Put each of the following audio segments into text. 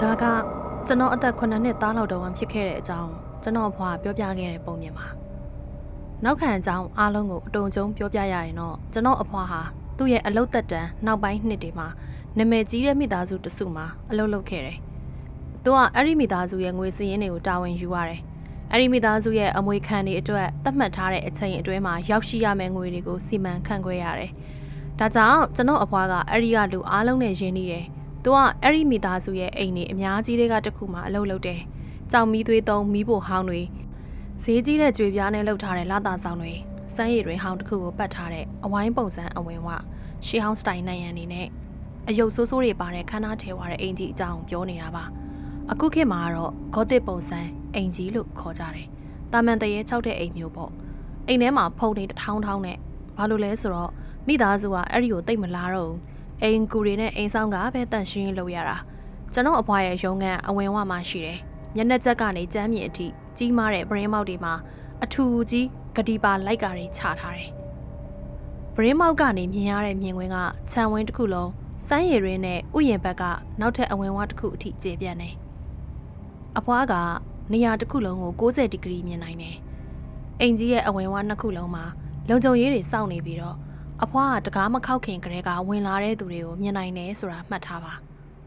ဒါကကျွန်တော်အသက်9နှစ်သားလောက်တုန်းကဖြစ်ခဲ့တဲ့အကြောင်းကျွန်တော်အဖွားပြောပြခဲ့တဲ့ပုံမြင်ပါနောက်ခံအကြောင်းအားလုံးကိုအတုံကျုံပြောပြရရင်တော့ကျွန်တော်အဖွားဟာသူ့ရဲ့အလုတ်သက်တမ်းနောက်ပိုင်းနှစ်တွေမှာနာမည်ကြီးတဲ့မိသားစုတစ်စုမှာအလုပ်လုပ်ခဲ့တယ်။သူကအဲ့ဒီမိသားစုရဲ့ငွေစည်းရင်းတွေကိုတာဝန်ယူရတယ်။အဲ့ဒီမိသားစုရဲ့အမွေခံတွေအတွက်သတ်မှတ်ထားတဲ့အချိန်အတွင်းမှာရောက်ရှိရမယ့်ငွေတွေကိုစီမံခန့်ခွဲရတယ်။ဒါကြောင့်ကျွန်တော်အဖွားကအဲ့ဒီကလူအားလုံးနဲ့ရင်းနှီးတယ်။ သူကအဲ့ဒီမိသားစုရဲ့အိမ်တွေအများကြီးတွေကတစ်ခုမှအလုပ်လုပ်တယ်။ကြောင်မီးသွေးသုံးမီးဖို့ဟောင်းတွေဈေးကြီးတဲ့ကြွေပြားနဲ့လှုပ်ထားတဲ့လာတာဆောင်တွေစမ်းရည်တွေဟောင်းတစ်ခုကိုပတ်ထားတဲ့အဝိုင်းပုံစံအဝင်ဝရှီဟောင်းစတိုင်နိုင်ရန်နေနဲ့အယုတ်ဆိုးဆိုးတွေပါတဲ့ခန်းသားထဲဝါတဲ့အိမ်ကြီးအကြောင်းပြောနေတာပါ။အခုခေတ်မှာကတော့ဂေါတစ်ပုံစံအိမ်ကြီးလို့ခေါ်ကြတယ်။တာမန်တရေ၆တဲ့အိမ်မျိုးပေါ့။အိမ်ထဲမှာဖုန်တွေတစ်ထောင်းထောင်းနဲ့ဘာလို့လဲဆိုတော့မိသားစုကအဲ့ဒီကိုတိတ်မလားတော့ဘူး အိမ်ကူတွေနဲ့အိမ်ဆောင်ကပဲတန့်ရှင်းရေးလုပ်ရတာကျွန်တော်အဖွားရဲ့ရုံးခန်းအဝင်ဝမှာရှိတယ်မျက်နှာချက်ကနေကြမ်းမြင့်အထိကြီးမားတဲ့ပရင်းမောက်တွေမှာအထူကြီးဂတိပါလိုက်ကာတွေချထားတယ်ပရင်းမောက်ကနေမြင်ရတဲ့မြင်ကွင်းကခြံဝင်းတစ်ခုလုံးစမ်းရည်ရင်းနဲ့ဥယျာဉ်ဘက်ကနောက်ထပ်အဝင်ဝတစ်ခုအထိကျေပြန့်တယ်အဖွားကနေရာတစ်ခုလုံးကို60ဒီဂရီမြင်နိုင်တယ်အိမ်ကြီးရဲ့အဝင်ဝနှစ်ခုလုံးမှာလုံခြုံရေးတွေစောင့်နေပြီးတော့ အဖွားကတကားမခောက်ခင်ကလေးကဝင်လာတဲ့သူတွေကိုမြင်နိုင်တယ်ဆိုတာမှတ်ထားပါ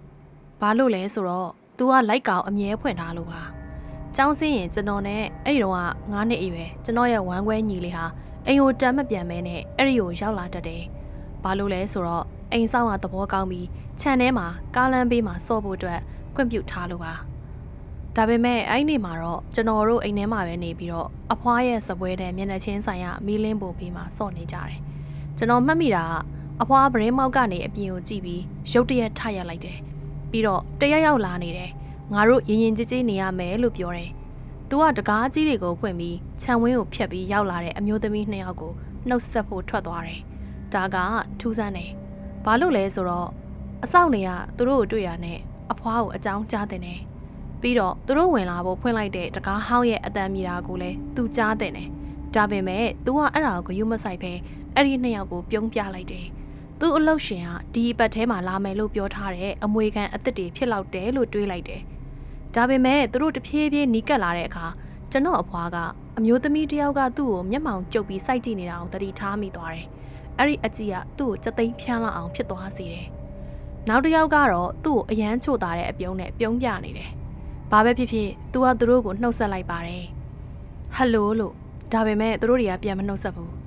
။ဘာလို့လဲဆိုတော့ तू ကလိုက်ကောင်အမြဲဖွင့်ထားလို့ပါ။ចောင်းစင်းရင်ကျွန်တော်နဲ့အဲ့ဒီတော့က9နှစ်အရွယ်ကျွန်တော်ရဲ့ဝမ်းခွဲညီလေးဟာအိမ်ကိုတမ်းမပြန်မဲနဲ့အဲ့ဒီကိုရောက်လာတတ်တယ်။ဘာလို့လဲဆိုတော့အိမ်ဆောင်ကသဘောကောင်းပြီးခြံထဲမှာကားလမ်းဘေးမှာစော့ဖို့အတွက်ခွင့်ပြုထားလို့ပါ။ဒါပေမဲ့အဲ့ဒီနေ့မှာတော့ကျွန်တော်တို့အိမ်ထဲမှာပဲနေပြီးတော့အဖွားရဲ့စပွဲနဲ့မျက်နှာချင်းဆိုင်ရမီးလင်းပုံဘေးမှာစော့နေကြတယ်။ ကျွန်တော်မှတ်မိတာကအဖွားဗရင်မောက်ကနေအပြင်ကိုကြည့်ပြီးရုတ်တရက်ထရလိုက်တယ်။ပြီးတော့တရက်ရောက်လာနေတယ်။ငါတို့ရင်ရင်ကြည်ကြည်နေရမယ်လို့ပြောတယ်။ "तू ကတကားကြီးတွေကိုဖွင့်ပြီးခြံဝင်းကိုဖျက်ပြီးရောက်လာတဲ့အမျိုးသမီးနှစ်ယောက်ကိုနှုတ်ဆက်ဖို့ထွက်သွားတယ်။ဒါကထူးဆန်းတယ်။ဘာလို့လဲဆိုတော့အဆောက်နေကသူတို့ကိုတွေ့ရနဲ့အဖွားကိုအကြောင်းကြားတဲ့တယ်။ပြီးတော့သူတို့ဝင်လာဖို့ဖွင့်လိုက်တဲ့တကားဟောင်းရဲ့အတန်မီတာကိုလည်းသူကြားတဲ့တယ်။ဒါပေမဲ့ तू ကအဲ့ဒါကိုဂယုမဆိုင်ပဲ အဲ့ဒီနှစ်ယောက်ကိုပြုံးပြလိုက်တယ်။သူ့အလုတ်ရှင်ကဒီအပတ်ထဲမှာလာမယ်လို့ပြောထားတဲ့အမွေခံအစ်စ်တွေဖြစ်လောက်တယ်လို့တွေးလိုက်တယ်။ဒါပေမဲ့သူတို့တဖြည်းဖြည်းနီးကပ်လာတဲ့အခါကျွန်တော်အဖွားကအမျိုးသမီးတစ်ယောက်ကသူ့ကိုမျက်မှောင်ကျုပ်ပြီးစိုက်ကြည့်နေတာကိုသတိထားမိသွားတယ်။အဲ့ဒီအကြည့်ကသူ့ကိုစက်သိမ်းဖြန်းလောက်အောင်ဖြစ်သွားစေတယ်။နောက်တစ်ယောက်ကတော့သူ့ကိုအယမ်းချို့တာတဲ့အပြုံးနဲ့ပြုံးပြနေတယ်။ဘာပဲဖြစ်ဖြစ်သူကသူတို့ကိုနှုတ်ဆက်လိုက်ပါတယ်။ဟယ်လိုလို့ဒါပေမဲ့သူတို့တွေကပြန်မနှုတ်ဆက်ဘူး။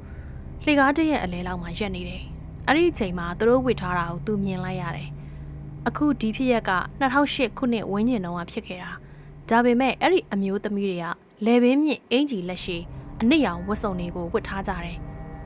လှေကားတရဲ့အလဲလောက်မှာရက်နေတယ်။အဲ့ဒီအချိန်မှာသူတို့ဝစ်ထားတာကိုသူမြင်လိုက်ရတယ်။အခုဒီဖြစ်ရက်က2008ခုနှစ်ဝန်းကျင်တုန်းကဖြစ်ခဲ့တာ။ဒါပေမဲ့အဲ့ဒီအမျိုးသမီးတွေကလေပင်မြင့်အင်ကြီးလက်ရှိအနစ်ရောင်ဝတ်စုံတွေကိုဝတ်ထားကြတယ်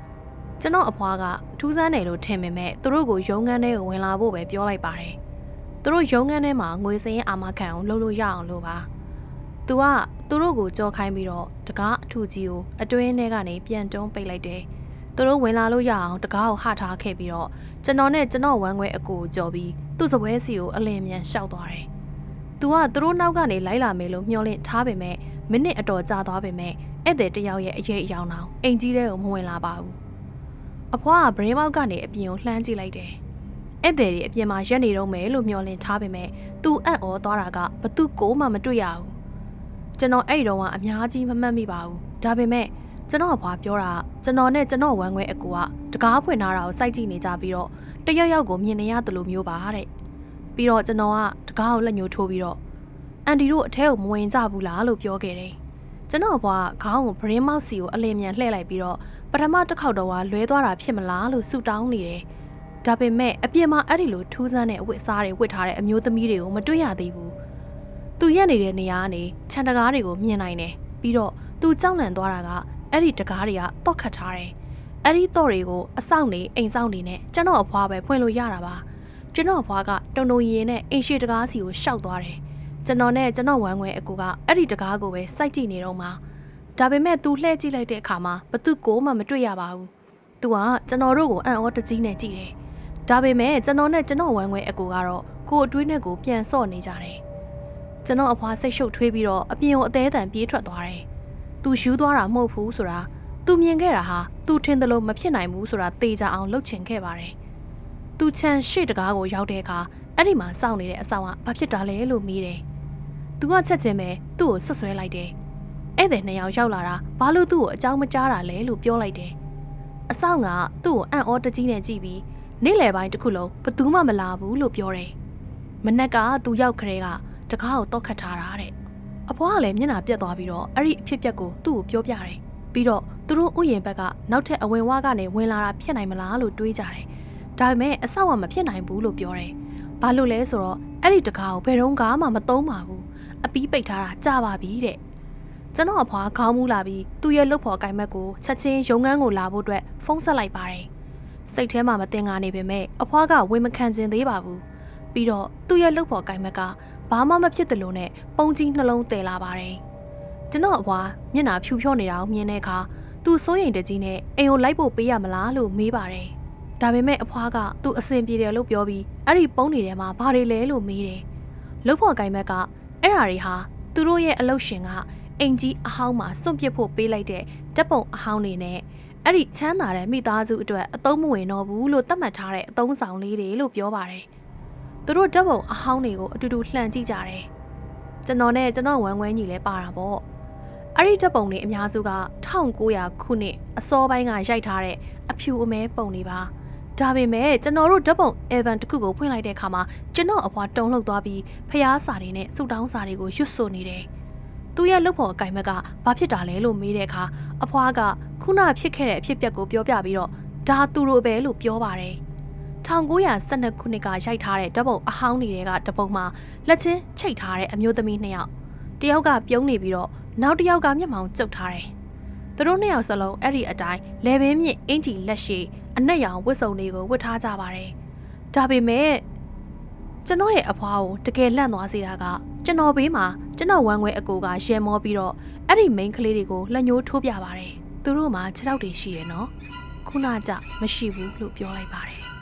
။ကျွန်တော်အဖွားကထူးဆန်းတယ်လို့ထင်ပေမဲ့သူတို့ကိုရုံငန်းထဲကိုဝင်လာဖို့ပဲပြောလိုက်ပါတယ်။သူတို့ရုံငန်းထဲမှာငွေစင်းအာမခံအောင်လုပ်လို့ရအောင်လို့ပါ။ तू ကသူတို့ကိုကြော်ခိုင်းပြီးတော့တကားအထူကြီးကိုအတွင်းထဲကနေပြန်တွန်းပိတ်လိုက်တယ်။ သူတို့ဝင်လာလို့ရအောင်တကားကိုဟထားခဲ့ပြီးတော့ကျွန်တော်နဲ့ကျွန်တော်ဝမ်းခွဲအကိုကိုကြော်ပြီးသူ့စပွဲစီကိုအလင်းမြန်ရှောက်သွားတယ်။ तू ကသူတို့နောက်ကနေလိုက်လာမယ်လို့မျှော်လင့်ထားပေမဲ့မိနစ်အတော်ကြာသွားပေမဲ့ဧည့်သည်တယောက်ရဲ့အရေးအယောင်အောင်အိမ်ကြီးတဲ့ကိုမဝင်လာပါဘူး။အဖွားကဗရင်မောက်ကနေအပြင်ကိုလှမ်းကြည့်လိုက်တယ်။ဧည့်သည်တွေအပြင်မှာရက်နေတော့မယ်လို့မျှော်လင့်ထားပေမဲ့ तू အံ့ဩသွားတာကဘသူကိုမှမတွေ့ရဘူး။ကျွန်တော်အဲ့ဒီတော့ကအများကြီးမမှတ်မိပါဘူးဒါပေမဲ့ ကျွန်တော်အဖွားပြောတာကျွန်တော်နဲ့ကျွန်တော်ဝမ်းခွဲအကူကတကားဖွင့်ထားတာကိုစိုက်ကြည့်နေကြပြီးတော့တယောက်ယောက်ကိုမြင်နေရတယ်လို့မျိုးပါတဲ့ပြီးတော့ကျွန်တော်ကတကားကိုလက်ညှိုးထိုးပြီးတော့အန်တီတို့အထဲကိုမဝင်ကြဘူးလားလို့ပြောခဲ့တယ်ကျွန်တော်အဖွားကခေါင်းကိုဗရင်းမောက်စီကိုအလင်းမြန်လှည့်လိုက်ပြီးတော့ပထမတစ်ခေါက်တော့ကလွဲသွားတာဖြစ်မလားလို့ဆူတောင်းနေတယ်ဒါပေမဲ့အပြင်မှာအဲ့ဒီလိုထူးဆန်းတဲ့အဝတ်အစားတွေဝတ်ထားတဲ့အမျိုးသမီးတွေကိုမတွေ့ရသေးဘူးသူရက်နေတဲ့နေရာကနေခြံတကားတွေကိုမြင်နိုင်တယ်ပြီးတော့သူကြောက်လန့်သွားတာက အဲ့ဒီတကားတွေကတောက်ခတ်ထားတယ်အဲ့ဒီတော့တွေကိုအဆောင်နေအိမ်ဆောင်နေနဲ့ကျွန်တော်အဖွားပဲဖွင့်လို့ရတာပါကျွန်တော်အဖွားကတုံတုံရီရင်နဲ့အိမ်ရှိတကားစီကိုရှောက်သွားတယ်ကျွန်တော်နဲ့ကျွန်တော်ဝမ်းခွဲအကူကအဲ့ဒီတကားကိုပဲစိုက်ကြည့်နေတော့မှဒါပေမဲ့သူလှည့်ကြည့်လိုက်တဲ့အခါမှာဘသူကိုမှမတွေ့ရပါဘူးသူကကျွန်တော်တို့ကိုအံ့ဩတကြီးနဲ့ကြည့်တယ်ဒါပေမဲ့ကျွန်တော်နဲ့ကျွန်တော်ဝမ်းခွဲအကူကတော့ကိုယ်အတွင်းနဲ့ကိုပြန်ဆော့နေကြတယ်ကျွန်တော်အဖွားစိတ်ရှုပ်ထွေးပြီးတော့အပြင်ကိုအသေးအတန်ပြေးထွက်သွားတယ်။ သူယူသွားတာမဟုတ်ဘူးဆိုတာသူမြင်ခဲ့တာဟာသူထင်တယ်လို့မဖြစ်နိုင်ဘူးဆိုတာသေချာအောင်လှုပ်ချင်ခဲ့ပါတယ်။သူချန်ရှေ့တကားကိုရောက်တဲ့အခါအဲ့ဒီမှာစောင့်နေတဲ့အဆောင်ကဘာဖြစ်တာလဲလို့မေးတယ်။ "तू ကချက်ချင်းပဲသူ့ကိုဆွတ်ဆွဲလိုက်တယ်။ဧည့်သည်နှစ်ယောက်ရောက်လာတာဘာလို့သူ့ကိုအကြောင်းမကြားတာလဲလို့ပြောလိုက်တယ်။အဆောင်ကသူ့ကိုအံ့ဩတကြီးနဲ့ကြည့်ပြီးနေ့လယ်ပိုင်းတစ်ခုလုံးဘသူမှမလာဘူးလို့ပြောတယ်။မနက်ကသူရောက်ခရဲကတကားကိုတော့ခတ်ထားတာတဲ့။ အဖွားကလည်းမျက်နှာပြက်သွားပြီးတော့အဲ့ဒီအဖြစ်ပြက်ကိုသူ့ကိုပြောပြတယ်။ပြီးတော့သူတို့ဥယျာဉ်ဘက်ကနောက်ထပ်အဝင်ဝါကနေဝင်လာတာဖြစ်နိုင်မလားလို့တွေးကြတယ်။ဒါပေမဲ့အဆောက်ကမဖြစ်နိုင်ဘူးလို့ပြောတယ်။ဘာလို့လဲဆိုတော့အဲ့ဒီတကားကိုဘယ်တော့မှမသုံးပါဘူး။အပီးပိတ်ထားတာကြာပါပြီတဲ့။ကျွန်တော်အဖွားခေါင်းမူလာပြီးသူ့ရဲ့လုပ်ဖော်ကိုင်မက်ကိုချက်ချင်းရုံငန်းကိုလာဖို့အတွက်ဖုန်းဆက်လိုက်ပါတယ်။စိတ်ထဲမှာမတင်ငါနေပေမဲ့အဖွားကဝင်မခံခြင်းသေးပါဘူး။ပြီးတော့သူ့ရဲ့လုပ်ဖော်ကိုင်မက်က ဘာမှမဖြစ်တယ်လို့နဲ့ပုံကြီးနှလုံးတည်လာပါတယ်။ကျွန်တော်အဖွားမျက်နှာဖြူဖြော့နေတာကိုမြင်တဲ့အခါသူစိုးရိမ်တကြီးနဲ့အိမ်ကိုလိုက်ဖို့ပေးရမလားလို့မေးပါတယ်။ဒါပေမဲ့အဖွားကသူ့အဆင်ပြေတယ်လို့ပြောပြီးအဲ့ဒီပုံးတွေထဲမှာဘာတွေလဲလို့မေးတယ်။လုပ်ဖော်ကိုင်မက်ကအဲ့ဓာတွေဟာသူတို့ရဲ့အလုပ်ရှင်ကအင်ကြီးအဟောင်းမှာစွန့်ပစ်ဖို့ပေးလိုက်တဲ့တပ်ပုံအဟောင်းတွေနဲ့အဲ့ဒီချမ်းသာတဲ့မိသားစုအတွက်အသုံးမဝင်တော့ဘူးလို့သတ်မှတ်ထားတဲ့အသုံးဆောင်လေးတွေလို့ပြောပါတယ်။ သူတို့တပ်ပုံအဟောင်းတွေကိုအတူတူလှန်ကြည့်ကြတယ်။ကျွန်တော်နဲ့ကျွန်တော်ဝမ်းဝဲညီလဲပါတာပေါ့။အဲ့ဒီတပ်ပုံတွေအများစုက1900ခုနှစ်အစောပိုင်းကရိုက်ထားတဲ့အဖြူအမဲပုံတွေပါ။ဒါပေမဲ့ကျွန်တော်တို့ဓာတ်ပုံ event တစ်ခုကိုဖွင့်လိုက်တဲ့အခါမှာကျွန်တော်အဖွာတုံလှုပ်သွားပြီးဖျားစာတွေနဲ့ဆူတောင်းစာတွေကိုရွတ်ဆိုနေတယ်။သူရဲ့လုပ်ဖို့အကင်မက်ကဘာဖြစ်တာလဲလို့မေးတဲ့အခါအဖွားကခုနဖြစ်ခဲ့တဲ့အဖြစ်အပျက်ကိုပြောပြပြီးတော့ဒါသူတို့ပဲလို့ပြောပါတယ်။ 1912ခုနှစ်ကရိုက်ထားတဲ့ဓာတ်ပုံအဟောင်းတွေကဓာတ်ပုံမှာလက်ချင်းချိတ်ထားတဲ့အမျိုးသမီးနှစ်ယောက်တယောက်ကပြုံးနေပြီးတော့နောက်တစ်ယောက်ကမျက်မှောင်ကျုပ်ထားတယ်။သူတို့နှစ်ယောက်စလုံးအဲ့ဒီအတိုင်းလေဘင်းမြင့်အင်ဂျီလက်ရှိအနက်ရောင်ဝတ်စုံတွေကိုဝတ်ထားကြပါတယ်။ဒါပေမဲ့ကျွန်တော်ရဲ့အဖွားကိုတကယ်လန့်သွားစေတာကကျွန်တော်ဘေးမှာကျွန်တော်ဝမ်းခွဲအကိုကရဲမောပြီးတော့အဲ့ဒီ main ကလေးတွေကိုလက်ညှိုးထိုးပြပါတယ်။သူတို့မှာခြေထောက်တွေရှိတယ်နော်။ခုနကမရှိဘူးလို့ပြောလိုက်ပါတယ်။